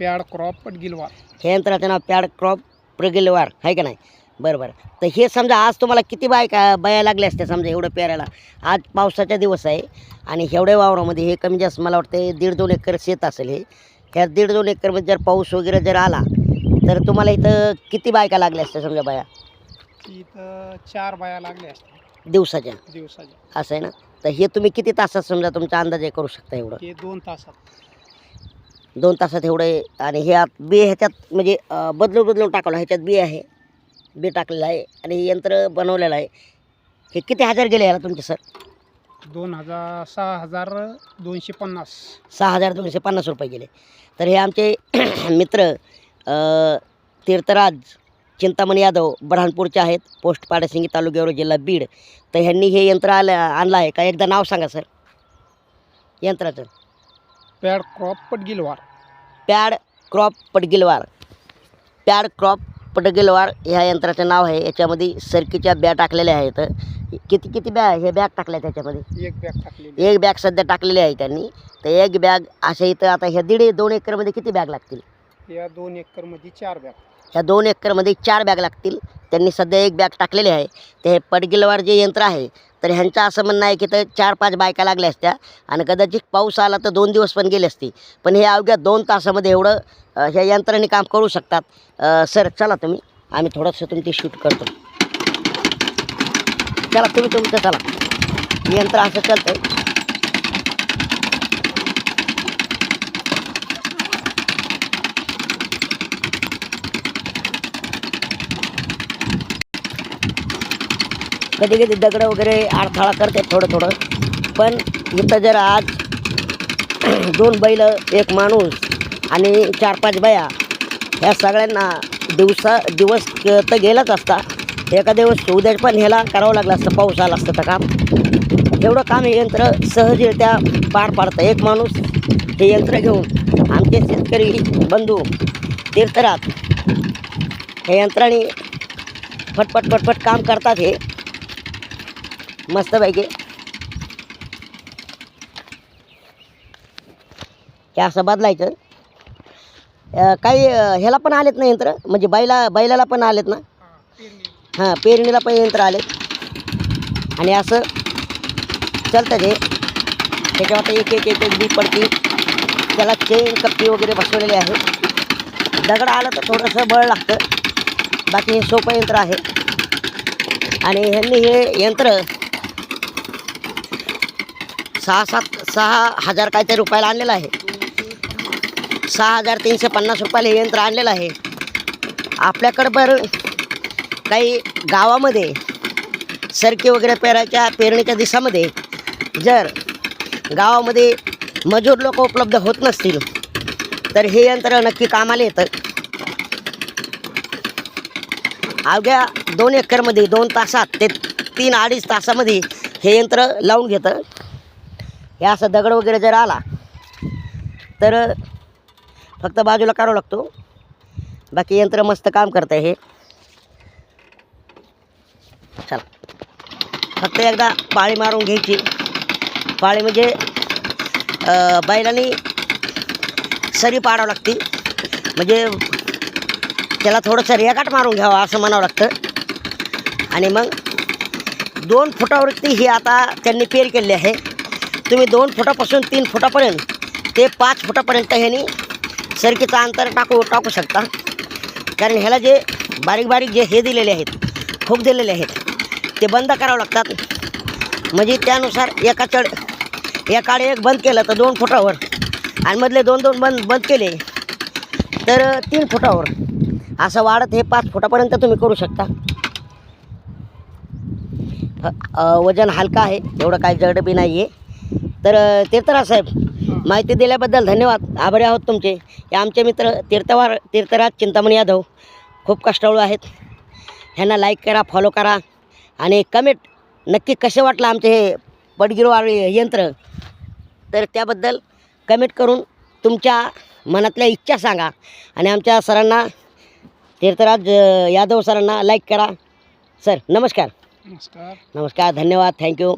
Pad crop Patgilwar हे यंत्राचं नाव pad crop प्रगिलवार आहे का नाही? बरं बरं. तर हे समजा आज तुम्हाला किती बाय का बाया लागल्या असत्या समजा एवढं पेरायला आज पावसाचा दिवस आहे आणि एवढ्या वावरामध्ये हे कमी जास्त मला वाटतं दीड दोन एकर शेत असेल हे. ह्या दीड दोन एकरमध्ये जर पाऊस वगैरे जर आला तर तुम्हाला इथं किती बायका लागल्या असत्या समजा बाया? इथं चार बाया लागल्या असतात दिवसाच्या? दिवसाच्या. असं आहे ना? तर हे तुम्ही किती तासात समजा तुमचा अंदाजे करू शकता एवढं? ते दोन तासात. दोन तासात एवढे आणि हे आत बी ह्याच्यात म्हणजे बदलून बदलून टाकलं ह्याच्यात बी आहे. बी टाकलेलं आहे. आणि हे यंत्र बनवलेलं आहे. हे किती हजार गेले याला तुमचे सर? दोन हजार सहा हजार दोनशे पन्नास. सहा हजार दोनशे पन्नास रुपये गेले. तर हे आमचे मित्र अं, तीर्थराज चिंतामणी यादव बऱ्हाणपूरचे आहेत. पोस्ट पाडसिंगी तालुक्यावर जिल्हा बीड. तर ह्यांनी हे यंत्र आलं आणलं आहे. का एकदा नाव सांगा सर. यंत्राचं. Pad crop Patgilwar. Pad crop Padgilwar. Pad crop Padgilwar ह्या यंत्राचं नाव आहे. याच्यामध्ये सरकीच्या बॅग टाकलेल्या आहेत. किती किती बॅग हे बॅग टाकल्या त्याच्यामध्ये? एक बॅग टाकलेली एक बॅग सध्या टाकलेली आहे त्यांनी. तर एक बॅग अशा इथं आता ह्या दीड दोन एकरमध्ये किती बॅग लागतील? या दोन एकरमध्ये चार बॅग. ह्या दोन एकरमध्ये चार बॅग लागतील. त्यांनी सध्या एक बॅग टाकलेली आहे. ते हे पडगिलवार जे यंत्र आहे तर ह्यांचं असं म्हणणं आहे की तर चार पाच बायका लागल्या असत्या आणि कदाचित पाऊस आला तर दोन दिवस पण गेले असते. पण हे अवघ्या दोन तासामध्ये एवढं ह्या यंत्राने काम करू शकतात. सर चला तुम्ही. आम्ही थोडंसं तुमची शूट करतो. चला तुम्ही तुमचं चला. यंत्र असं चालतं कधी कधी दगडं वगैरे अडथळा करते थोडं थोडं. पण इथं जर आज दोन बैल एक माणूस आणि चार पाच बाया ह्या सगळ्यांना दिवसा दिवस तर गेलाच असता. एका दिवस उद्या पण ह्याला करावं लागलं असतं पाऊस आला असतं तर काम. एवढं काम हे यंत्र सहजरित्या पार पाडतं. एक माणूस हे यंत्र घेऊन आमचे शेतकरी बंधू तीर्थरात हे यंत्राने फटफट फटफट काम करतात हे. मस्तपैकी. हे असं बदलायचं. काही ह्याला पण आलेत ना यंत्र? म्हणजे बैला बैलाला पण आलेत ना? हां पेरणीला पण यंत्र आलेत. आणि असं चालतं ते. त्याच्यावर एक एक एक एक बी पडती. त्याला चेन कप्पी वगैरे बसवलेली आहे. दगड आलं तर थोडंसं बळ लागतं. बाकी हे सोपं यंत्र आहे. आणि ह्यांनी हे यंत्र सहा सात सहा हजार काहीतरी रुपयाला आणलेलं आहे. सहा हजार तीनशे पन्नास रुपयाला हे यंत्र आणलेलं आहे. आपल्याकडं बरं काही गावामध्ये सरकी वगैरे पेरायच्या पेरणीच्या दिवसामध्ये जर गावामध्ये मजूर लोक उपलब्ध होत नसतील तर हे यंत्र नक्की कामाला येतं. अवघ्या दोन एकरमध्ये दोन तासात ते तीन अडीच तासामध्ये हे यंत्र लावून घेतं. हे असं दगड वगैरे जर आला तर फक्त बाजूला काढावं लागतो. बाकी यंत्र मस्त काम करतं हे. चला. फक्त एकदा पाळी मारून घ्यायची. पाळी म्हणजे बैलांनी सरी पाडावं लागते. म्हणजे त्याला थोडंसं रेगाट मारून घ्यावं असं म्हणावं लागतं. आणि मग दोन फुटावरती ही आता त्यांनी पेर केलेली आहे. तुम्ही दोन फुटापासून तीन फुटापर्यंत ते पाच फुटापर्यंत ह्यानी सरकीचं अंतर टाकू टाकू शकता. कारण ह्याला जे बारीक बारीक जे हे दिलेले आहेत खूप दिलेले आहेत ते बंद करावं लागतात. म्हणजे त्यानुसार एका चढ एकाडे एक बंद केलं तर दोन फुटावर आणि मधले दोन दोन बंद बंद केले तर तीन फुटावर. असं वाढत हे पाच फुटापर्यंत तुम्ही करू शकता. वजन हलका आहे एवढं काय जड बी नाही आहे तर तीर्थराज साहेब माहिती दिल्याबद्दल धन्यवाद. आभारी आहोत तुमचे. हे आमचे मित्र तीर्थवार तीर्थराज चिंतामणी यादव खूप कष्टाळू आहेत. ह्यांना लाईक करा फॉलो करा आणि कमेंट नक्की कसे वाटलं आमचे हे पडगिरवाळी यंत्र? तर त्याबद्दल कमेंट करून तुमच्या मनातल्या इच्छा सांगा आणि आमच्या सरांना तीर्थराज यादव सरांना लाईक करा. सर नमस्कार. नमस्कार. नमस्कार धन्यवाद. थँक्यू